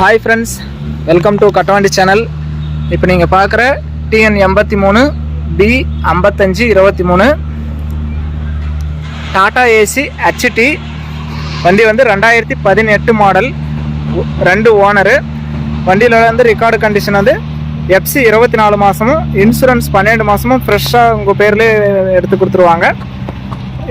Hi friends welcome to Kattavandi channel இப்போ நீங்கள் பார்க்குற டிஎன் எண்பத்தி மூணு பி ஐம்பத்தஞ்சு இருபத்தி மூணு. டாடா ஏசி ஹெச்டி வண்டி வந்து ரெண்டாயிரத்தி பதினெட்டு மாடல் ரெண்டு ஓனரு வண்டியில் வந்து ரெக்கார்டு கண்டிஷன் வந்து எஃப்சி இருபத்தி நாலு மாதமும் இன்சூரன்ஸ் பன்னெண்டு மாதமும் ஃப்ரெஷ்ஷாக உங்கள் பேர்லேயே எடுத்து கொடுத்துருவாங்க.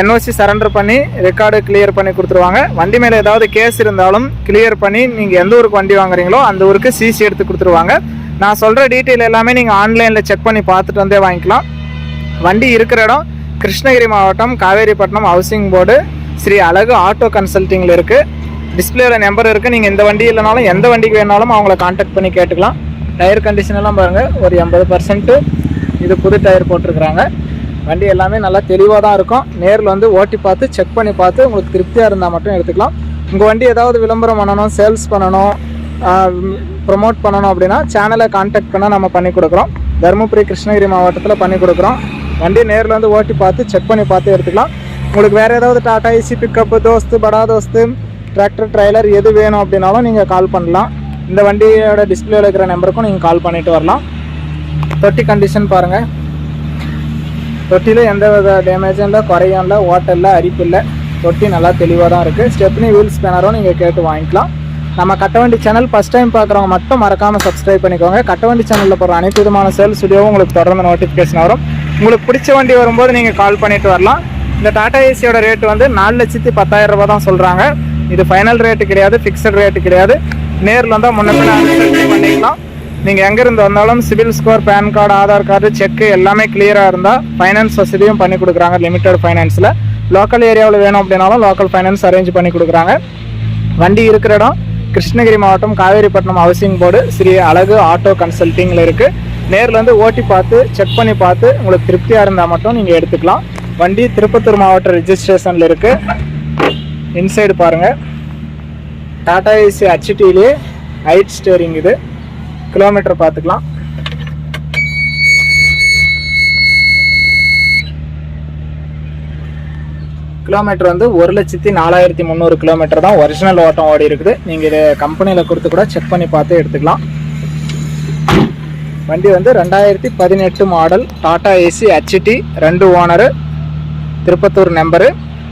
என்ஓசி சரண்டர் பண்ணி ரெக்கார்டு கிளியர் பண்ணி கொடுத்துருவாங்க. வண்டி மேலே ஏதாவது கேஸ் இருந்தாலும் கிளியர் பண்ணி நீங்கள் எந்த ஊருக்கு வண்டி வாங்குறீங்களோ அந்த ஊருக்கு சிசி எடுத்து கொடுத்துருவாங்க. நான் சொல்கிற டீட்டெயில் எல்லாமே நீங்கள் ஆன்லைனில் செக் பண்ணி பார்த்துட்டு வந்தே வாங்கிக்கலாம். வண்டி இருக்கிற இடம் கிருஷ்ணகிரி மாவட்டம் காவேரிப்பட்டினம் ஹவுசிங் போர்டு ஸ்ரீ அழகு ஆட்டோ கன்சல்ட்டிங்கில் இருக்குது டிஸ்பிளேல நம்பர் இருக்குது நீங்கள் இந்த வண்டி இல்லைனாலும் எந்த வண்டிக்கு வேணாலும் அவங்கள காண்டாக்ட் பண்ணி கேட்டுக்கலாம். டயர் கண்டிஷன் எல்லாம் பாருங்கள் ஒரு எண்பது பர்சன்ட்டு இது புது டயர் போட்டிருக்கிறாங்க. வண்டி எல்லாமே நல்லா தெளிவாக தான் இருக்கும். நேரில் வந்து ஓட்டி பார்த்து செக் பண்ணி பார்த்து உங்களுக்கு திருப்தியாக இருந்தால் மட்டும் எடுத்துக்கலாம். உங்கள் வண்டி ஏதாவது விளம்பரம் பண்ணணும் சேல்ஸ் பண்ணணும் ப்ரொமோட் பண்ணணும் அப்படின்னா சேனலை காண்டாக்ட் பண்ணால் நம்ம பண்ணி கொடுக்குறோம். தருமபுரி கிருஷ்ணகிரி மாவட்டத்தில் பண்ணி கொடுக்குறோம். வண்டி நேரில் வந்து ஓட்டி பார்த்து செக் பண்ணி பார்த்து எடுத்துக்கலாம். உங்களுக்கு வேறு ஏதாவது டாட்டா ஏசி பிக்கப்பு தோஸ்து படா தோஸ்து டிராக்டர் ட்ரைலர் எது வேணும் அப்படின்னாலும் நீங்கள் கால் பண்ணலாம். இந்த வண்டியோட டிஸ்பிளேவில் இருக்கிற நம்பருக்கும் நீங்கள் கால் பண்ணிட்டு வரலாம். தொட்டி கண்டிஷன் பாருங்கள் தொட்டியில் எந்த வித டேமேஜும் இல்லை குறையும் இல்லை ஓட்டம் இல்லை அரிப்பு இல்லை. தொட்டி நல்லா தெளிவாக தான் இருக்குது ஸ்டெப்னி வீல் ஸ்பேனரும் நீங்கள் கேட்டு வாங்கிக்கலாம். நம்ம கட்டவண்டி சேனல் ஃபஸ்ட் டைம் பார்க்குறவங்க மட்டும் மறக்காமல் சப்ஸ்கிரைப் பண்ணிக்கோங்க. கட்டவண்டி சேனலில் போகிற அனைத்து விதமான சேல்ஸ் வீடியோவும் உங்களுக்கு தொடர்ந்து நோட்டிஃபிகேஷன் வரும். உங்களுக்கு பிடிச்ச வண்டி வரும்போது நீங்கள் கால் பண்ணிட்டு வரலாம். இந்த டாடா ஏசியோட ரேட்டு வந்து நாலு லட்சத்தி பத்தாயிரம் ரூபா தான் சொல்கிறாங்க இது ஃபைனல் ரேட்டு கிடையாது ஃபிக்ஸட் ரேட்டு கிடையாது. நேரில் வந்தால் முன்னே பண்ணிக்கலாம். நீங்கள் எங்கேருந்து வந்தாலும் civil score PAN card Aadhaar card check எல்லாமே கிளியராக இருந்தால் ஃபைனான்ஸ் வசதியும் பண்ணி கொடுக்குறாங்க லிமிட்டட் ஃபைனான்ஸில் லோக்கல் ஏரியாவில் வேணும் அப்படின்னாலும் லோக்கல் ஃபைனான்ஸ் அரேஞ்ச் பண்ணி கொடுக்குறாங்க. வண்டி இருக்கிற இடம் கிருஷ்ணகிரி மாவட்டம் காவேரிப்பட்டினம் ஹவுசிங் போர்டு ஸ்ரீ அழகு ஆட்டோ கன்சல்ட்டிங்கில் இருக்குது நேரில் வந்து ஓட்டி பார்த்து செக் பண்ணி பார்த்து உங்களுக்கு திருப்தியாக இருந்தால் மட்டும் நீங்கள் எடுத்துக்கலாம். வண்டி திருப்பத்தூர் மாவட்ட ரிஜிஸ்ட்ரேஷனில் இருக்குது இன்சைடு பாருங்கள் டாடா ஏசி ஹச்டிலே ஹைட் ஸ்டேரிங் இது. கிலோமீட்டர் பார்த்துக்கலாம். கிலோமீட்டர் வந்து ஒரு லட்சத்தி நாலாயிரத்தி முந்நூறு கிலோமீட்டர் தான் ஒரிஜினல் ஓட்டம் ஓடி இருக்குது. நீங்கள் இது கம்பெனியில் கொடுத்து கூட செக் பண்ணி பார்த்து எடுத்துக்கலாம். வண்டி வந்து ரெண்டாயிரத்தி பதினெட்டு மாடல் டாடா ஏசி ஹச்டி ரெண்டு ஓனரு திருப்பத்தூர் நம்பரு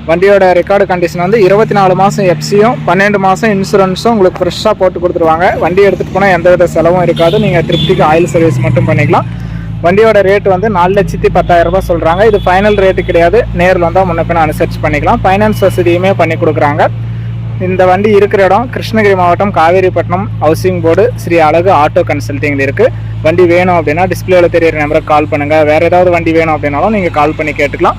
வண்டியோட ரெக்கார்டு கண்டிஷன் வந்து இருபத்தி நாலு மாதம் எஃப்சியும் பன்னெண்டு மாதம் இன்சூரன்ஸும் உங்களுக்கு ஃப்ரெஷ்ஷாக போட்டு கொடுத்துருவாங்க. வண்டி எடுத்துகிட்டு போனால் எந்தவித செலவும் இருக்காது. நீங்கள் திருப்திக்கு ஆயில் சர்வீஸ் மட்டும் பண்ணிக்கலாம். வண்டியோட ரேட் வந்து நாலு லட்சத்தி பத்தாயிரம் ரூபாய் சொல்கிறாங்க இது ஃபைனல் ரேட்டு கிடையாது. நேரில் வந்தால் முன்னே பின்ன அனுசரிச்சு பண்ணிக்கலாம். ஃபைனான்ஸ் வசதியுமே பண்ணி கொடுக்குறாங்க. இந்த வண்டி இருக்கிற இடம் கிருஷ்ணகிரி மாவட்டம் காவேரிப்பட்டினம் ஹவுசிங் போர்டு ஸ்ரீ அழகு ஆட்டோ கன்சல்ட்டிங்கில் இருக்குது வண்டி வேணும் அப்படின்னா டிஸ்பிளேவில் தெரியிற நம்பருக்கு கால் பண்ணுங்கள் வேறு ஏதாவது வண்டி வேணும் அப்படின்னாலும் நீங்கள் கால் பண்ணி கேட்டுக்கலாம்.